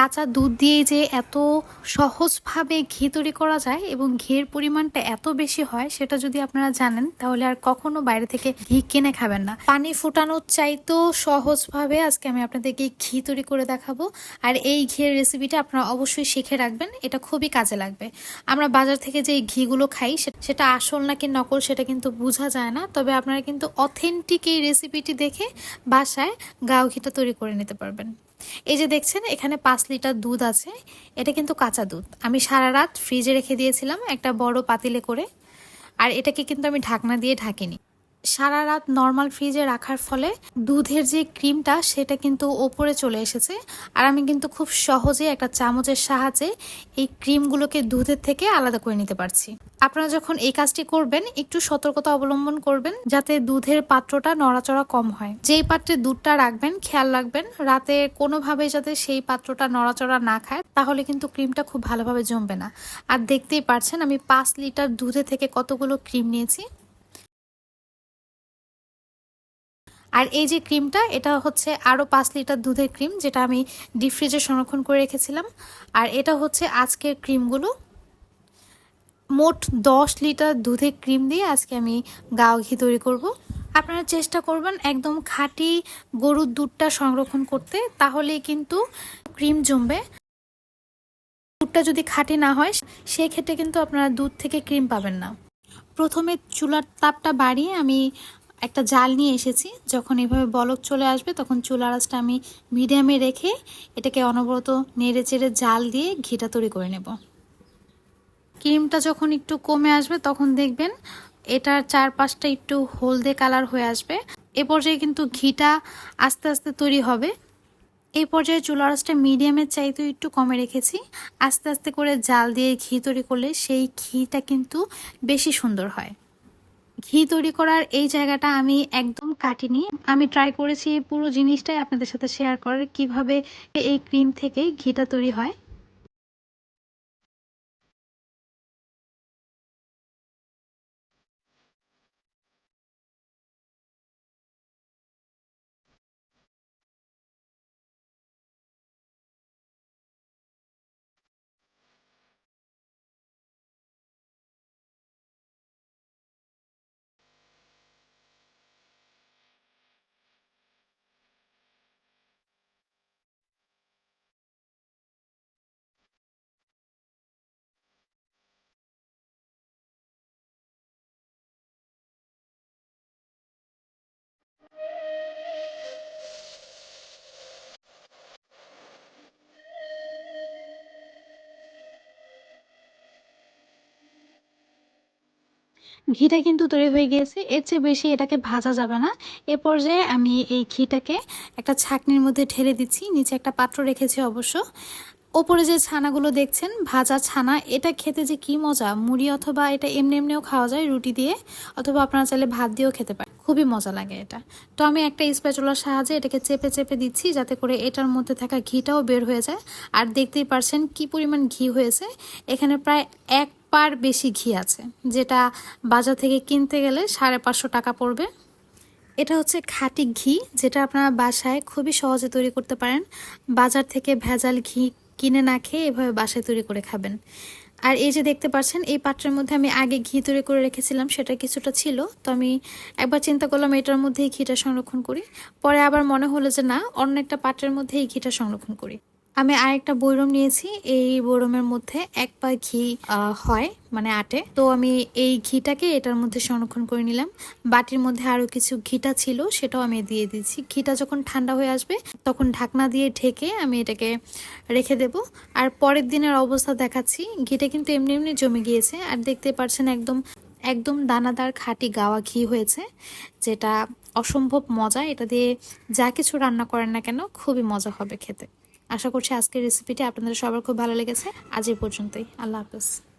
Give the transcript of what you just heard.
কাঁচা দুধ দিয়ে যে এত সহজভাবে ঘি তৈরি করা যায় এবং ঘির পরিমাণটা এত বেশি হয়, সেটা যদি আপনারা জানেন, তাহলে আর কখনো বাইরে থেকে ঘি কিনে খাবেন না। পানি ফোটানোর চাইতেও সহজভাবে আজকে আমি আপনাদেরকে ঘি তৈরি করে দেখাবো। আর এই ঘিয়ের রেসিপিটা আপনারা অবশ্যই শিখে রাখবেন, এটা খুবই কাজে লাগবে। আমরা বাজার থেকে যে ঘিগুলো খাই সেটা আসল নাকি নকল, সেটা কিন্তু বোঝা যায় না। তবে আপনারা কিন্তু অথেন্টিক এই রেসিপিটি দেখে বাসায় গাও ঘিটা তৈরি করে নিতে পারবেন। এই যে দেখছেন, এখানে পাঁচ লিটার দুধ আছে। এটা কিন্তু কাঁচা দুধ। আমি সারা রাত ফ্রিজে রেখে দিয়েছিলাম একটা বড় পাতিলে করে। আর এটাকে কিন্তু আমি ঢাকনা দিয়ে ঢাকিনি। সারা রাত নর্মাল ফ্রিজে রাখার ফলে দুধের যে ক্রিমটা, সেটা কিন্তু ওপরে চলে এসেছে। আর আমি কিন্তু খুব সহজে একটা চামচের সাহায্যে এই ক্রিমগুলোকে দুধের থেকে আলাদা করে নিতে পারছি। আপনারা যখন এই কাজটি করবেন, একটু সতর্কতা অবলম্বন করবেন যাতে দুধের পাত্রটা নড়াচড়া কম হয়। যেই পাত্রে দুধটা রাখবেন, খেয়াল রাখবেন, রাতে কোনোভাবে যাতে সেই পাত্রটা নড়াচড়া না খায়, তাহলে কিন্তু ক্রিমটা খুব ভালোভাবে জমবে না। আর দেখতেই পারছেন, আমি পাঁচ লিটার দুধে থেকে কতগুলো ক্রিম নিয়েছি। আর এই যে ক্রিমটা, এটা হচ্ছে আরও পাঁচ লিটার দুধের ক্রিম, যেটা আমি ডিপ ফ্রিজে সংরক্ষণ করে রেখেছিলাম। আর এটা হচ্ছে আজকের ক্রিমগুলো। মোট দশ লিটার দুধের ক্রিম দিয়ে আজকে আমি গাও ঘি তৈরি করব। আপনারা চেষ্টা করবেন একদম খাঁটি গরুর দুধটা সংরক্ষণ করতে, তাহলেই কিন্তু ক্রিম জমবে। দুধটা যদি খাঁটি না হয় সেই ক্ষেত্রে কিন্তু আপনারা দুধ থেকে ক্রিম পাবেন না। প্রথমে চুলার তাপটা বাড়িয়ে আমি একটা জাল নিয়ে এসেছি। যখন এভাবে বলক চলে আসবে, তখন চুলার আঁচটা আমি মিডিয়ামে রেখে এটাকে অনবরত নেড়ে চেড়ে জাল দিয়ে ঘিটা তৈরি করে নেব। ক্রিমটা যখন একটু কমে আসবে, তখন দেখবেন এটার চারপাশটা একটু হলদে কালার হয়ে আসবে। এ পর্যায়ে কিন্তু ঘিটা আস্তে আস্তে তৈরি হবে। এই পর্যায়ে চুলার আঁচটা মিডিয়ামের চাইতেও একটু কমে রেখেছি। আস্তে আস্তে করে জাল দিয়ে ঘি তৈরি করলে সেই ঘিটা কিন্তু বেশি সুন্দর হয়। ঘি তৈরি করার এই জায়গাটা আমি একদম কাটিনি। আমি ট্রাই করেছি পুরো জিনিসটাই আপনাদের সাথে শেয়ার করার কীভাবে এই ক্রিম থেকে ঘিটা তৈরি হয়। ঘিটা কিন্তু তৈরি হয়ে গিয়েছে। এর চেয়ে বেশি এটাকে ভাজা যাবে না। এ পর্যায়ে আমি এই ঘিটাকে একটা ছাকনির মধ্যে ঢেলে দিচ্ছি। নিচে একটা পাত্র রেখেছি অবশ্য। ওপরে যে ছানাগুলো দেখছেন, ভাজা ছানা, এটা খেতে যে কি মজা। মুড়ি অথবা এটা এমনি এমনিও খাওয়া যায় রুটি দিয়ে, অথবা আপনারা চাইলে ভাত দিয়েও খেতে পারেন। খুবই মজা লাগে এটা। তো আমি একটা স্প্যাচুলার সাহায্যে এটাকে চেপে চেপে দিচ্ছি যাতে করে এটার মধ্যে থাকা ঘিটাও বের হয়ে যায়। আর দেখতেই পারছেন কি পরিমাণ ঘি হয়েছে। এখানে প্রায় এক পার বেশি ঘি আছে, যেটা বাজার থেকে কিনতে গেলে সাড়ে পাঁচশো টাকা পড়বে। এটা হচ্ছে খাঁটি ঘি, যেটা আপনারা বাসায় খুবই সহজে তৈরি করতে পারেন। বাজার থেকে ভেজাল ঘি কিনে না খেয়ে এভাবে বাসায় তৈরি করে খাবেন। আর এই যে দেখতে পাচ্ছেন, এই পাত্রের মধ্যে আমি আগে ঘি তৈরি করে রেখেছিলাম, সেটা কিছুটা ছিল। তো আমি একবার চিন্তা করলাম এটার মধ্যেই ঘিটা সংরক্ষণ করি। পরে আবার মনে হলো যে না, অন্য একটা পাত্রের মধ্যে এই ঘিটা সংরক্ষণ করি। আমি আরেকটা বৈরম নিয়েছি। এই বৈরমের মধ্যে এক পা ঘি হয় মানে আটে। তো আমি এই ঘিটাকে এটার মধ্যে সংরক্ষণ করে নিলাম। বাটির মধ্যে আরও কিছু ঘিটা ছিল, সেটাও আমি দিয়ে দিচ্ছি ঘিটা যখন ঠান্ডা হয়ে আসবে, তখন ঢাকনা দিয়ে ঢেকে আমি এটাকে রেখে দেব। আর পরের দিনের অবস্থা দেখাচ্ছি। ঘিটা কিন্তু এমনি এমনি জমে গিয়েছে। আর দেখতে পাচ্ছেন একদম একদম দানাদার খাঁটি গাওয়া ঘি হয়েছে, যেটা অসম্ভব মজা। এটা দিয়ে যা কিছু রান্না করেন না কেন, খুবই মজা হবে খেতে। আশা করছি আজকের রেসিপিটি আপনাদের সবার খুব ভালো লেগেছে। আজ এই পর্যন্তই। আল্লাহ হাফেজ।